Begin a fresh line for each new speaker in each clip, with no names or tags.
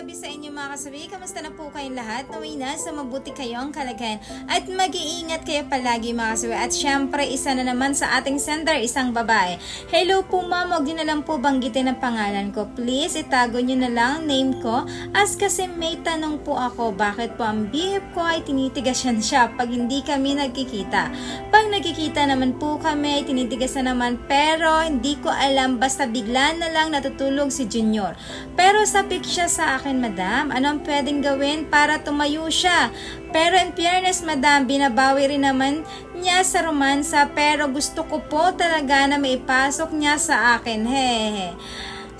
gabi sa inyo mga kasabi. Kamusta na po kayong lahat? Naway na sa mabuti kayong kalagayan. At mag-iingat kayo palagi mga kasabi. At syempre, isa na naman sa ating sender, isang babae. Hello po ma'am, huwag niyo na lang po banggitin ang pangalan ko. Please, itago niyo na lang name ko. As kasi may tanong po ako, bakit po ang bihip ko ay tinitigasan siya pag hindi kami nagkikita. Pag nagkikita naman po kami, tinitigasan naman pero hindi ko alam basta bigla na lang natutulog si Junior. Pero sapik siya sa akin, madam. Anong pwedeng gawin para tumayo siya? Pero in fairness, madam, binabawi rin naman niya sa romansa pero gusto ko po talaga na maipasok niya sa akin. Hehe.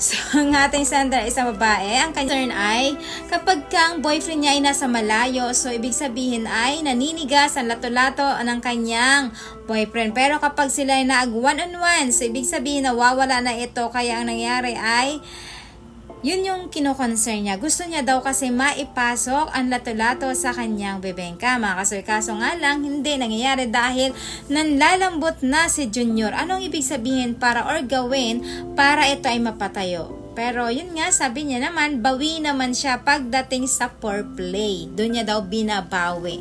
So, ang ating sender isang babae, ang turn ay kapag kang boyfriend niya ay nasa malayo, so ibig sabihin ay naninigas ang lato-lato ng kanyang boyfriend. Pero kapag sila ay naag one-on-one, so ibig sabihin nawawala na ito, kaya ang nangyari ay yun yung kinoconcern niya. Gusto niya daw kasi maipasok ang lato-lato sa kanyang bebengka. Mga kasoy, kaso nga lang, hindi nangyayari dahil nanlalambot na si Junior. Anong ibig sabihin para or gawin para ito ay mapatayo? Pero yun nga, sabi niya naman, bawi naman siya pagdating sa foreplay. Doon niya daw binabawi.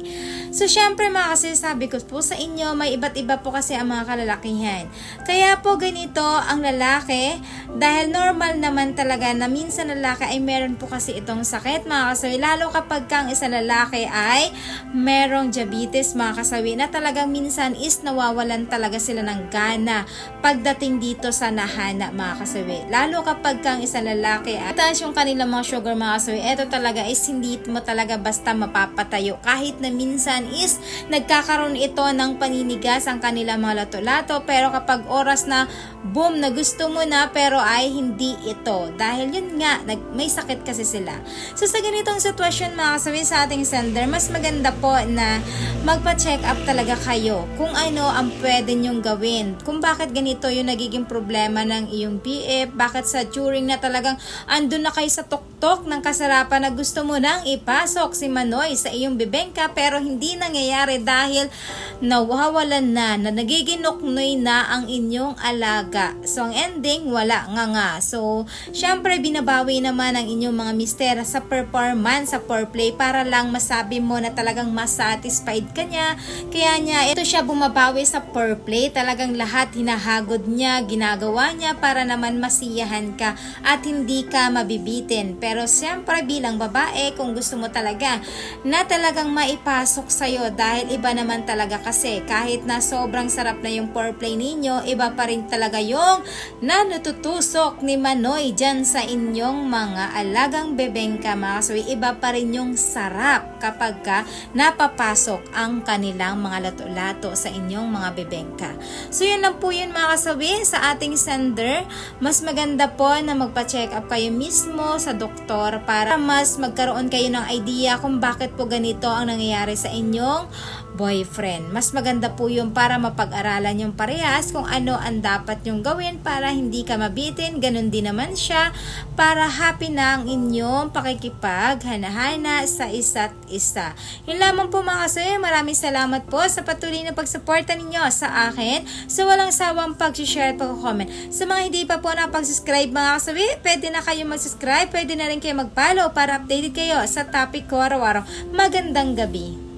So, syempre mga kasi sabi ko po sa inyo, may iba't iba po kasi ang mga kalalakihan. Kaya po ganito ang lalaki, dahil normal naman talaga na minsan lalaki ay meron po kasi itong sakit mga kasawi. Lalo kapag kang isang lalaki ay merong diabetes mga kasawi na talagang minsan is nawawalan talaga sila ng gana pagdating dito sa nahana mga kasawi. Lalo kapag kang isang lalaki at taas yung kanilang mga sugar mga kasawi, eto talaga is hindi mo talaga basta mapapatayo. Kahit na minsan is nagkakaroon ito ng paninigas ang kanilang mga lato-lato pero kapag oras na boom na gusto mo na pero ay hindi ito. Dahil yun nga, nag, may sakit kasi sila. So sa ganitong sitwasyon mga kasabi sa ating sender, mas maganda po na magpa-check up talaga kayo kung ano ang pwede nyong gawin. Kung bakit ganito yung nagiging problema ng iyong PF, bakit sa during na talagang andun na kayo sa tuktok ng kasarapan na gusto mo nang ipasok si Manoy sa iyong bibengka pero hindi nangyayari dahil nawawalan na, na nagiginuknoy na ang inyong alaga. So, ang ending, wala nga nga. So, syempre, binabawi naman ang inyong mga mister sa performance, sa foreplay para lang masabi mo na talagang mas satisfied ka niya. Kaya niya, ito siya bumabawi sa foreplay. Talagang lahat hinahagod niya, ginagawa niya para naman masiyahan ka at hindi ka mabibitin. Pero syempre, bilang babae, kung gusto mo talaga na talagang maipasok sa'yo dahil iba naman talaga kasi kahit na sobrang sarap na yung foreplay ninyo, iba pa rin talaga yung na natutusok ni Manoy dyan sa inyong mga alagang bebengka mga kasawi. Iba pa rin yung sarap kapag ka napapasok ang kanilang mga lato-lato sa inyong mga bebengka. So yun lang po yun mga kasawi sa ating sender. Mas maganda po na magpa-check up kayo mismo sa doktor para mas magkaroon kayo ng idea kung bakit po ganito ang nangyayari sa inyong boyfriend. Mas maganda po yung para mapag-aralan yung parehas kung ano ang dapat yung gawin para hindi ka mabitin. Ganon din naman siya para happy na ang inyong pakikipag hanahana sa isa't isa. Yun lamang po mga kasoy. Maraming salamat po sa patuloy na pagsuporta ninyo sa akin sa walang sawang pag-share at pag-comment. Sa mga hindi pa po napag-subscribe mga kasabi, pwede na kayo mag-subscribe, pwede na rin kayo mag-follow para updated kayo sa topic ko araw-araw. Magandang gabi!